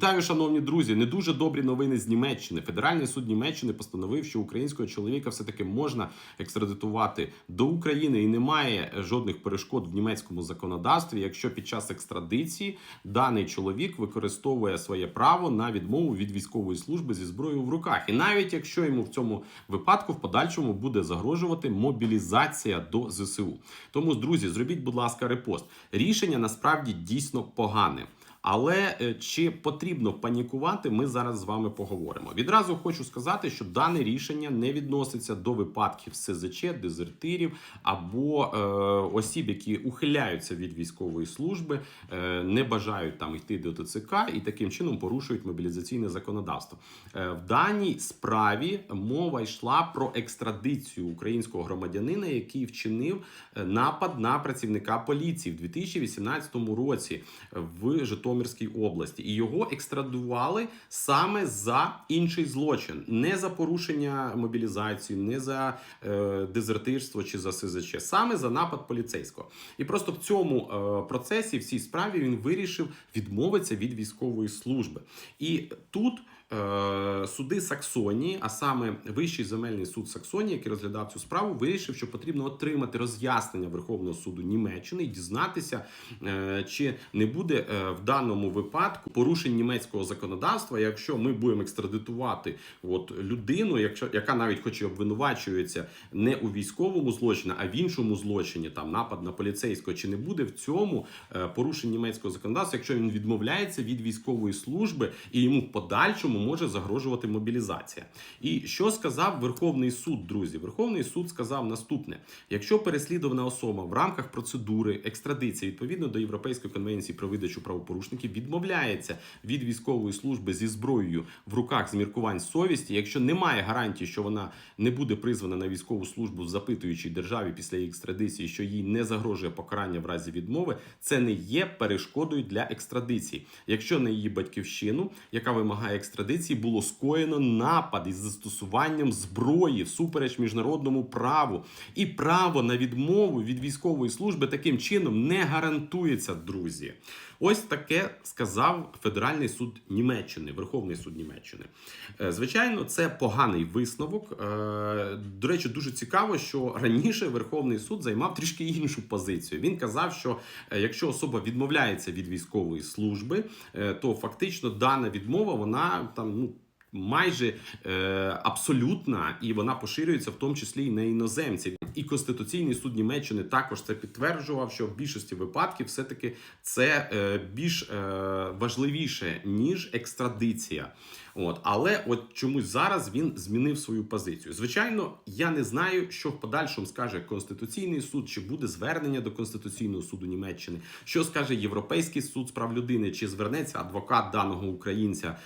Вітаю, шановні друзі. Не дуже добрі новини з Німеччини. Федеральний суд Німеччини постановив, що українського чоловіка все таки можна екстрадитувати до України і немає жодних перешкод в німецькому законодавстві, якщо під час екстрадиції даний чоловік використовує своє право на відмову від військової служби зі зброєю в руках, і навіть якщо йому в цьому випадку в подальшому буде загрожувати мобілізація до ЗСУ. Тому, друзі, зробіть, будь ласка, репост. Рішення насправді дійсно погане. Але е, чи потрібно панікувати, ми зараз з вами поговоримо. Відразу хочу сказати, що дане рішення не відноситься до випадків СЗЧ, дезертирів або е, осіб, які ухиляються від військової служби, е, не бажають там йти до ТЦК і таким чином порушують мобілізаційне законодавство. Е, в даній справі мова йшла про екстрадицію українського громадянина, який вчинив е, напад на працівника поліції в 2018 році в Житомирській області, і його екстрадували саме за інший злочин, не за порушення мобілізації, не за е, дезертирство чи за СЗЧ, саме за напад поліцейського. І просто в цьому е, процесі, в цій справі, він вирішив відмовитися від військової служби. І тут. Е, Суди Саксонії, а саме Вищий земельний суд Саксонії, який розглядав цю справу, вирішив, що потрібно отримати роз'яснення Верховного суду Німеччини і дізнатися, е, чи не буде е, в даному випадку порушень німецького законодавства, якщо ми будемо екстрадитувати от людину, якщо яка навіть хоч і обвинувачується не у військовому злочині, а в іншому злочині, там напад на поліцейського, чи не буде в цьому порушень німецького законодавства, якщо він відмовляється від військової служби і йому в подальшому може загрожувати мобілізація. І що сказав Верховний суд, друзі? Верховний суд сказав наступне: якщо переслідувана особа в рамках процедури екстрадиції відповідно до Європейської конвенції про видачу правопорушників відмовляється від військової служби зі зброєю в руках з міркувань совісті, якщо немає гарантії, що вона не буде призвана на військову службу в запитуючій державі після її екстрадиції, що їй не загрожує покарання в разі відмови, це не є перешкодою для екстрадиції. Якщо на її батьківщину, яка вимагає екстрадиції, було скоєно напад із застосуванням зброї всупереч міжнародному праву, і право на відмову від військової служби таким чином не гарантується, друзі. Ось таке сказав Федеральний суд Німеччини, Верховний суд Німеччини. Е, Звичайно, це поганий висновок. Е, До речі, дуже цікаво, що раніше Верховний суд займав трішки іншу позицію. Він казав, що е, якщо особа відмовляється від військової служби, то фактично дана відмова вона там ну. Майже е, абсолютна, і вона поширюється в тому числі і на іноземців. І Конституційний суд Німеччини також це підтверджував, що в більшості випадків все-таки це е, більш е, важливіше ніж екстрадиція. От, але от чомусь зараз він змінив свою позицію. Звичайно, я не знаю, що в подальшому скаже Конституційний суд, чи буде звернення до Конституційного суду Німеччини, що скаже Європейський суд з прав людини, чи звернеться адвокат даного українця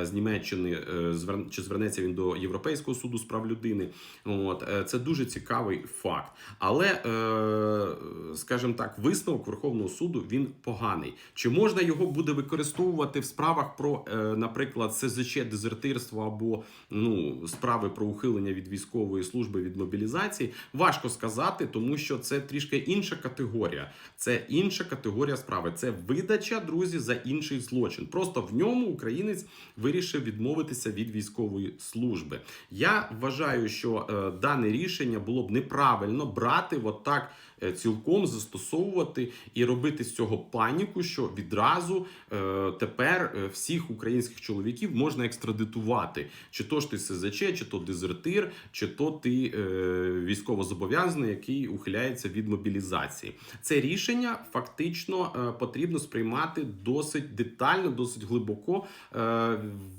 е, з Німеччини, е, звер... чи звернеться він до Європейського суду з прав людини. От е, це дуже цікавий факт. Але, е, скажімо так, висновок Верховного суду він поганий. Чи можна його буде використовувати в справах про, е, наприклад, СЗЧ, дезертирство або ну справи про ухилення від військової служби від мобілізації? Важко сказати, тому що це трішки інша категорія. Це інша категорія справи. Це видача, друзі, за інший злочин. Просто в ньому українець вирішив відмовитися від військової служби. Я вважаю, що е, дане рішення було б неправильно брати от так е, цілком застосовувати і робити з цього паніку, що відразу е, тепер е, всіх українських чоловіків можна екстрадитувати. Чи то ж ти СЗЧ, чи то дезертир, чи то ти е, військовозобов'язаний, який ухиляється від мобілізації. Це рішення фактично е, потрібно сприймати досить детально, досить глибоко е,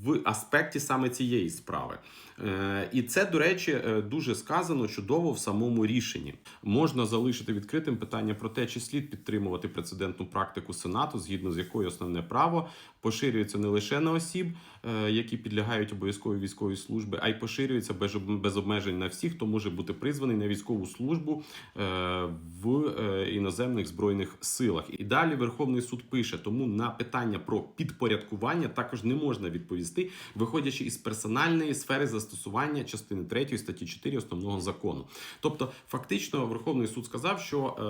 в аспекті саме цієї справи. Е, І це, до речі, е, дуже сказано чудово в самому рішенні. Можна залишити відкритим питання про те, чи слід підтримувати прецедентну практику Сенату, згідно з якою основне право поширюється не лише на осіб, е, які підлягають обов'язковій військовій службі, а й поширюється без без обмежень на всіх, хто може бути призваний на військову службу е, в е, іноземних збройних силах. І далі Верховний суд пише: тому на питання про підпорядкування також не можна відповісти, виходячи із персональної сфери застосування частини 3 статті 4 основного закону. Тобто, фактично, Верховний суд сказав, що е,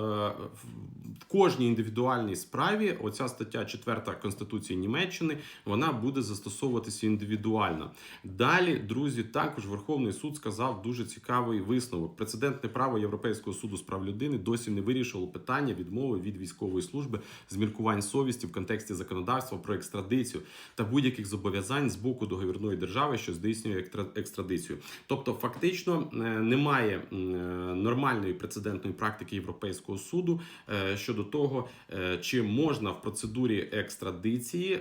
в- кожній індивідуальній справі оця стаття 4 Конституції Німеччини вона буде застосовуватися індивідуально. Далі, друзі, також Верховний суд сказав дуже цікавий висновок. Прецедентне право Європейського суду з прав людини досі не вирішило питання відмови від військової служби з міркувань совісті в контексті законодавства про екстрадицію та будь-яких зобов'язань з боку договірної держави, що здійснює екстра- екстрадицію. Тобто, фактично е, немає е, нормальної прецедентної практики Європейського суду е, щодо того, е, чи можна в процедурі екстрадиції е,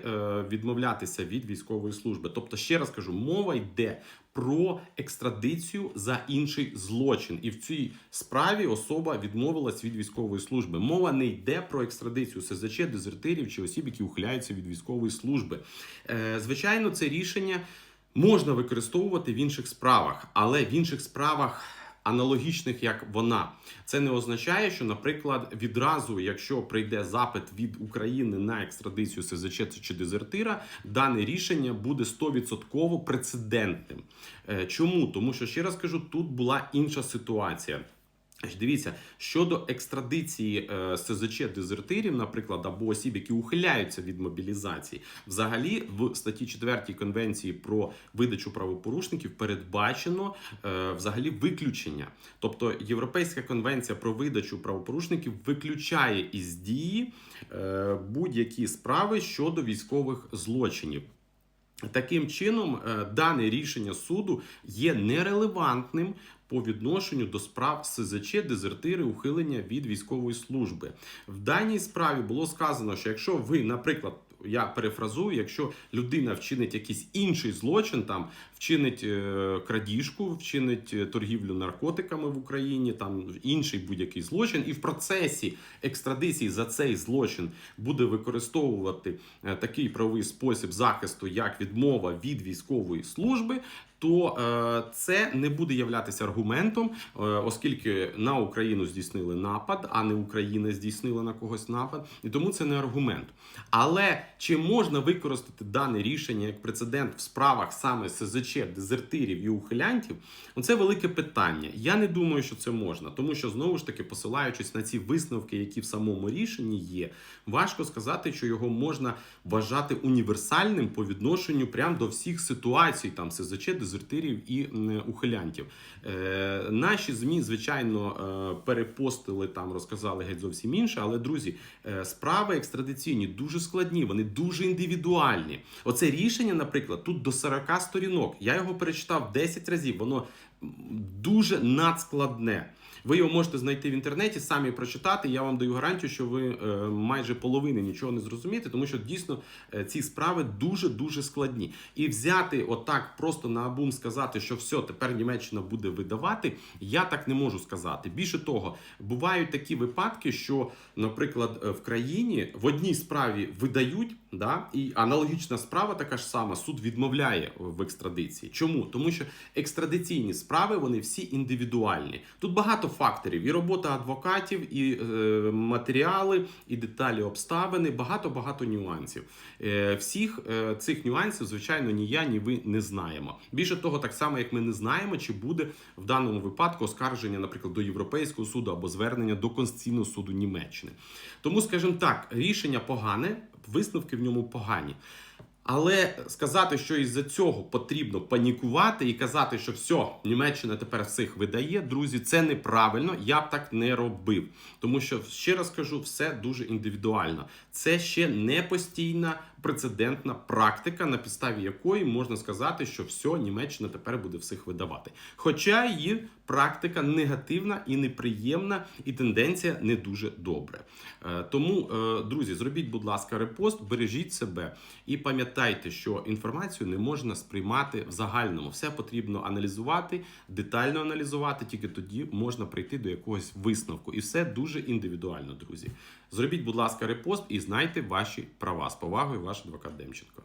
відмовлятися від військової служби. Тобто, ще раз кажу, мова йде. Про екстрадицію за інший злочин, і в цій справі особа відмовилась від військової служби. Мова не йде про екстрадицію СЗЧ, дезертирів чи осіб, які ухиляються від військової служби. Е, Звичайно, це рішення можна використовувати в інших справах, але в інших справах. Аналогічних як вона, це не означає, що, наприклад, відразу, якщо прийде запит від України на екстрадицію СЗЧ чи дезертира, дане рішення буде 100% прецедентним. Е, Чому? Тому що ще раз кажу, тут була інша ситуація. Дивіться, щодо екстрадиції е, СЗЧ дезертирів, наприклад, або осіб, які ухиляються від мобілізації, взагалі в статті 4 Конвенції про видачу правопорушників передбачено е, взагалі виключення. Тобто Європейська конвенція про видачу правопорушників виключає із дії е, будь-які справи щодо військових злочинів. Таким чином, е, дане рішення суду є нерелевантним по відношенню до справ СЗЧ, дезертири, ухилення від військової служби. В даній справі було сказано, що якщо ви, наприклад, я перефразую, якщо людина вчинить якийсь інший злочин, там вчинить е, крадіжку, вчинить е, торгівлю наркотиками в Україні, там інший будь-який злочин, і в процесі екстрадиції за цей злочин буде використовувати е, такий правовий спосіб захисту, як відмова від військової служби. То е, це не буде являтися аргументом, е, оскільки на Україну здійснили напад, а не Україна здійснила на когось напад, і тому це не аргумент. Але чи можна використати дане рішення як прецедент в справах саме СЗЧ, дезертирів і ухилянтів? Ну, це велике питання. Я не думаю, що це можна, тому що знову ж таки, посилаючись на ці висновки, які в самому рішенні є, важко сказати, що його можна вважати універсальним по відношенню прямо до всіх ситуацій, там СЗЧ, дезертирів і м, ухилянтів. Е, наші змі, звичайно, е, перепостили там, розказали геть зовсім інше. Але друзі, е, справи екстрадиційні дуже складні, вони дуже індивідуальні. Оце рішення, наприклад, тут до 40 сторінок. Я його перечитав 10 разів. Воно дуже надскладне. Ви його можете знайти в інтернеті, самі прочитати. Я вам даю гарантію, що ви е, майже половини нічого не зрозумієте, тому що дійсно е, ці справи дуже дуже складні. І взяти отак, просто на абум сказати, що все, тепер Німеччина буде видавати. Я так не можу сказати. Більше того, бувають такі випадки, що, наприклад, е, в країні в одній справі видають, да, і аналогічна справа така ж сама, суд відмовляє в екстрадиції. Чому? Тому що екстрадиційні справи вони всі індивідуальні. Тут багато факторів: і робота адвокатів, і е, матеріали, і деталі обставини, багато багато нюансів. Е, всіх е, цих нюансів, звичайно, ні я, ні ви не знаємо. Більше того, так само як ми не знаємо, чи буде в даному випадку оскарження, наприклад, до Європейського суду або звернення до Конституційного суду Німеччини. Тому, скажімо так, рішення погане, висновки в ньому погані. Але сказати, що із-за цього потрібно панікувати і казати, що все, Німеччина тепер всіх видає, друзі, це неправильно. Я б так не робив. Тому що ще раз кажу, все дуже індивідуально. Це ще не постійна прецедентна практика, на підставі якої можна сказати, що все, Німеччина тепер буде всіх видавати. Хоча її практика негативна і неприємна, і тенденція не дуже добра. Е, Тому, е, друзі, зробіть, будь ласка, репост, бережіть себе і пам'ятайте, що інформацію не можна сприймати в загальному. Все потрібно аналізувати, детально аналізувати. Тільки тоді можна прийти до якогось висновку. І все дуже індивідуально, друзі. Зробіть, будь ласка, репост і знайте ваші права. З повагою, ваш адвокат Демченко.